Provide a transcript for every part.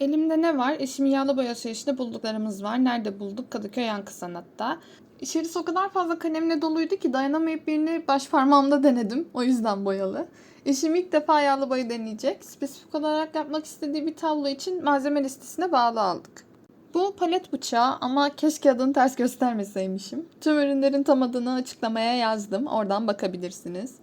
Elimde ne var? Eşimin yağlı boya alışverişinde bulduklarımız var. Nerede bulduk? Kadıköy Yankı Sanat'ta. İçerisi o kadar fazla kalemle doluydu ki dayanamayıp birini baş parmağımda denedim. O yüzden boyalı. Eşim ilk defa yağlı boya deneyecek. Spesifik olarak yapmak istediği bir tablo için malzeme listesine bağlı aldık. Bu palet bıçağı ama keşke adını ters göstermeseymişim. Tüm ürünlerin tam adını açıklamaya yazdım. Oradan bakabilirsiniz.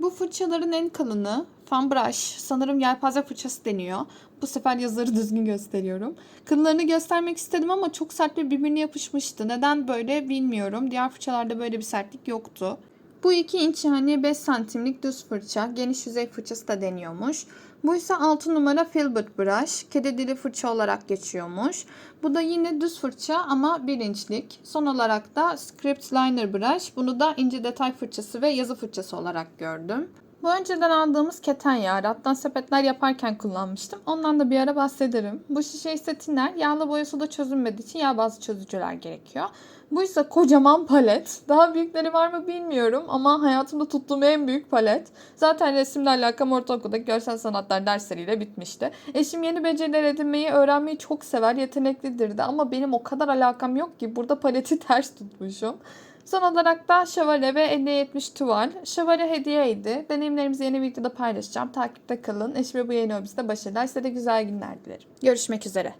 Bu fırçaların en kalını fan brush. Sanırım yelpaze fırçası deniyor. Bu sefer yazarı düzgün gösteriyorum. Kıllarını göstermek istedim ama çok sert ve birbirine yapışmıştı. Neden böyle bilmiyorum. Diğer fırçalarda böyle bir sertlik yoktu. Bu 2 inç yani 5 santimlik düz fırça. Geniş yüzey fırçası da deniyormuş. Bu ise 6 numara filbert brush. Kedi dili fırça olarak geçiyormuş. Bu da yine düz fırça ama 1 inçlik. Son olarak da script liner brush. Bunu da ince detay fırçası ve yazı fırçası olarak gördüm. Bu önceden aldığımız keten yağı. Rattan sepetler yaparken kullanmıştım. Ondan da bir ara bahsederim. Bu şişe ise tiner. Yağlı boya suda çözünmediği için yağ bazlı çözücüler gerekiyor. Bu ise kocaman palet. Daha büyükleri var mı bilmiyorum ama hayatımda tuttuğum en büyük palet. Zaten resimle alakam ortaokuldaki görsel sanatlar dersleriyle bitmişti. Eşim yeni beceriler edinmeyi, öğrenmeyi çok sever, yeteneklidir de ama benim o kadar alakam yok ki burada paleti ters tutmuşum. Son olarak da şövalye ve 50-70 tuval. Şövalye hediyeydi. Deneyimlerimizi yeni videoda paylaşacağım. Takipte kalın. Eşime bu yeni hobisinde başarılar. Size de güzel günler dilerim. Görüşmek üzere.